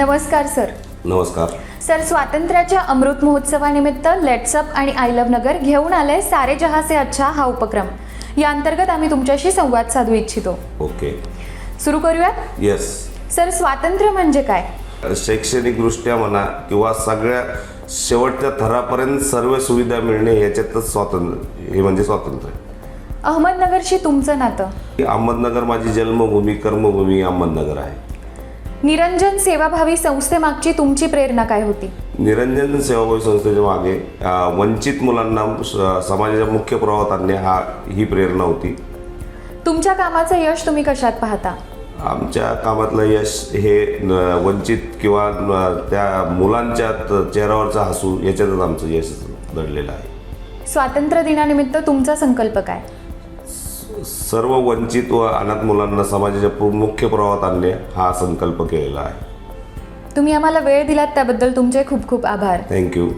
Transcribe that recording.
नमस्कार सर. नमस्कार. सर स्वातंत्र्याच्या अमृत महोत्सवानिमित्त लेट्सअप आणि आय लव्ह नगर घेऊन आले सारे जहा से अच्छा हा उपक्रम. या अंतर्गत आम्ही तुमच्याशी संवाद साधू इच्छितो. ओके. सुरू करूयात? येस सर स्वातंत्र्य म्हणजे काय? शैक्षणिकदृष्ट्या म्हणा किंवा सगळ्या शेवटच्या थरापर्यंत सर्व सुविधा मिळणे याच्यातच स्वातंत्र्य हे म्हणजे स्वातंत्र्य. अहमदनगरशी तुमचं नातं? अहमदनगर माझी जन्मभूमी कर्मभूमी अहमदनगर आहे. निरंजन सेवाभावी संस्थेमागची तुमची प्रेरणा काय होती? निरंजन सेवाभावी संस्थेच्या मागे अ, वंचित मुलांना स- समाजाच्या मुख्य प्रवाहात आणणे हा ही प्रेरणा होती. तुमच्या कामाचं यश तुम्ही कशात पाहता? आमच्या कामातलं यश हे न- वंचित किंवा न- त्या मुलांच्या त- चेहऱ्यावरचं हसू याच्यातच आमचं यश दडलेलं आहे. स्वातंत्र्य दिनानिमित्त तुमचा संकल्प काय? सर्व वंचित व अनाथ मुलांना समाजाच्या मुख्य प्रवाहात आणणे हा संकल्प केलेला आहे. तुम्ही आम्हाला वेळ दिलात त्याबद्दल तुमचे खूप खूप आभार. थँक्यू